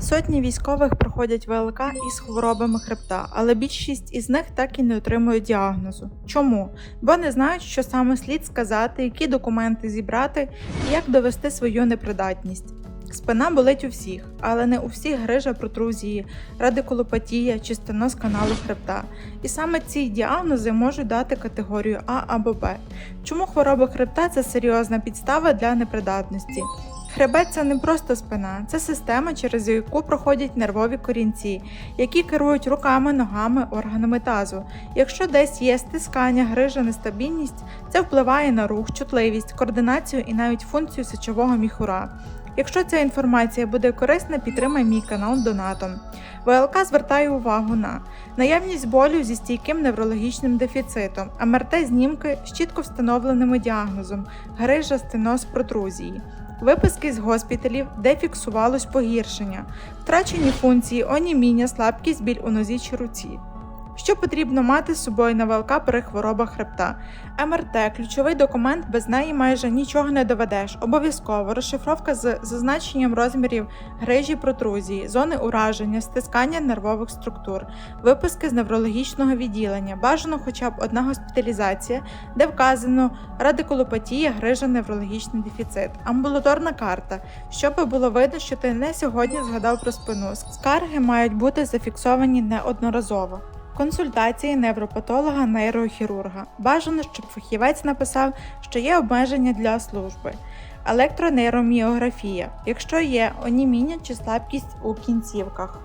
Сотні військових проходять ВЛК із хворобами хребта, але більшість із них так і не отримують діагнозу. Чому? Бо не знають, що саме слід сказати, які документи зібрати і як довести свою непридатність. Спина болить у всіх, але не у всіх грижа протрузії, радикулопатія чи стеноз каналу хребта. І саме ці діагнози можуть дати категорію А або Б. Чому хвороба хребта це серйозна підстава для непридатності? Хребет це не просто спина, це система, через яку проходять нервові корінці, які керують руками, ногами, органами тазу. Якщо десь є стискання, грижа, нестабільність, це впливає на рух, чутливість, координацію і навіть функцію сечового міхура. Якщо ця інформація буде корисна, підтримай мій канал донатом. ВЛК звертає увагу на наявність болю зі стійким неврологічним дефіцитом, МРТ знімки з чітко встановленим діагнозом, грижа, стеноз, протрузії. Виписки з госпіталів, де фіксувалось погіршення, втрачені функції, оніміння, слабкість, біль у нозі чи руці. Що потрібно мати з собою на ВЛК при хворобах хребта? МРТ ключовий документ, без неї майже нічого не доведеш. Обов'язково розшифровка з зазначенням розмірів грижі протрузії, зони ураження, стискання нервових структур, виписки з неврологічного відділення, бажано хоча б одна госпіталізація, де вказано радикулопатія, грижа, неврологічний дефіцит, амбулаторна карта, щоб було видно, що ти не сьогодні згадав про спину. Скарги мають бути зафіксовані неодноразово. Консультації невропатолога нейрохірурга. Бажано, щоб фахівець написав, що є обмеження для служби. Електронейроміографія, якщо є оніміння чи слабкість у кінцівках.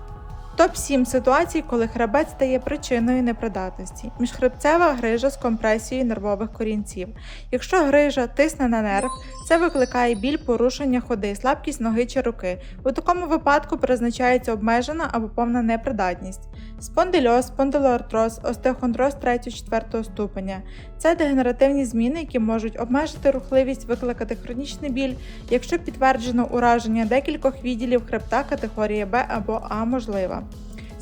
Топ 7 ситуацій, коли хребет стає причиною непридатності. Міжхребцева грижа з компресією нервових корінців. Якщо грижа тисне на нерв, це викликає біль порушення ходи, слабкість ноги чи руки. У такому випадку призначається обмежена або повна непридатність. Спондильоз, спондилоартроз, остеохондроз 3-4 ступеня. Це дегенеративні зміни, які можуть обмежити рухливість, викликати хронічний біль, якщо підтверджено ураження декількох відділів хребта категорії Б або А можлива.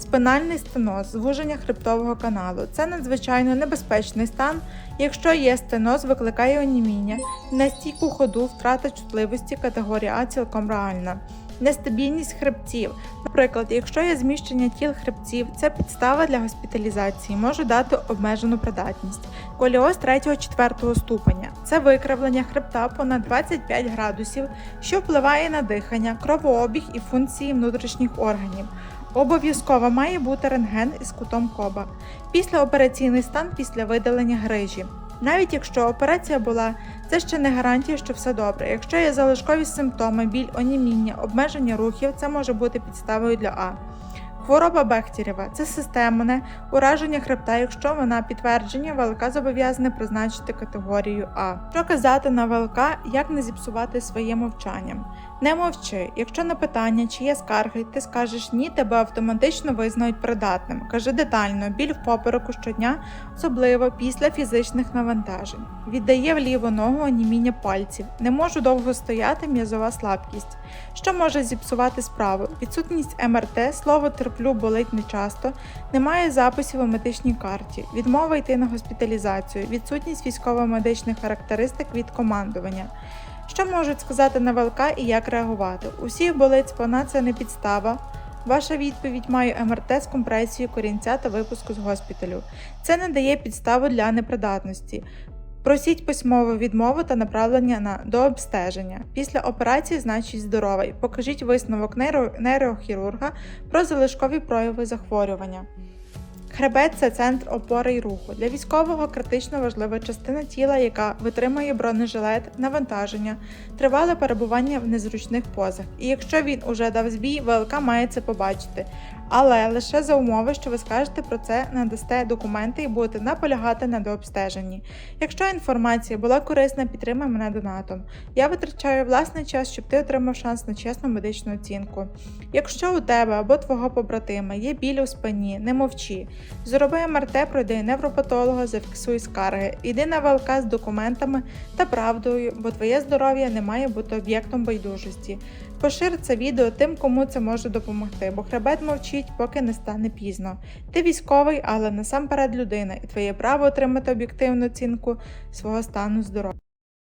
Спинальний стеноз, звуження хребтового каналу це надзвичайно небезпечний стан. Якщо є стеноз, викликає оніміння, нестійку ходу, втрата чутливості категорія А цілком реальна. Нестабільність хребців. Наприклад, якщо є зміщення тіл хребців, це підстава для госпіталізації, може дати обмежену придатність. Коліоз 3-4 ступеня це викривлення хребта понад 25 градусів, що впливає на дихання, кровообіг і функції внутрішніх органів. Обов'язково має бути рентген із кутом коба. Післяопераційний стан після видалення грижі. Навіть якщо операція була, це ще не гарантія, що все добре. Якщо є залишкові симптоми, біль, оніміння, обмеження рухів, це може бути підставою для А. Хвороба Бехтірєва це системне ураження хребта, якщо вона підтвердження, ВЛК зобов'язане призначити категорію А. Що казати на ВЛК, як не зіпсувати своє мовчанням? Не мовчи. Якщо на питання, чи є скарги, ти скажеш ні, тебе автоматично визнають придатним. Кажи детально, біль в попереку щодня, особливо після фізичних навантажень. Віддає в ліву ногу оніміння пальців. Не можу довго стояти, м'язова слабкість. Що може зіпсувати справу? Відсутність МРТ, слово терплю болить нечасто, немає записів у медичній карті, відмова йти на госпіталізацію, відсутність військово-медичних характеристик від командування. Що можуть сказати на ВЛК і як реагувати? Усіх болить спина це не підстава. Ваша відповідь маю МРТ з компресією корінця та випуску з госпіталю. Це не дає підставу для непридатності. Просіть письмову відмову та направлення на дообстеження. Після операції значить здоровий. Покажіть висновок нейро, нейрохірурга про залишкові прояви захворювання. Хребет це центр опори й руху. Для військового критично важлива частина тіла, яка витримує бронежилет, навантаження, тривале перебування в незручних позах. І якщо він уже дав збій, ВЛК має це побачити. Але лише за умови, що ви скажете про це, надасте документи і будете наполягати на дообстеженні. Якщо інформація була корисна, підтримай мене донатом. Я витрачаю власний час, щоб ти отримав шанс на чесну медичну оцінку. Якщо у тебе або твого побратима є біль у спині, не мовчи. Зроби МРТ, пройди невропатолога, зафіксуй скарги. Іди на ВЛК з документами та правдою, бо твоє здоров'я не має бути об'єктом байдужості. Пошир це відео тим, кому це може допомогти, бо хребет мовчить, поки не стане пізно. Ти військовий, але насамперед людина, і твоє право отримати об'єктивну оцінку свого стану здоров'я.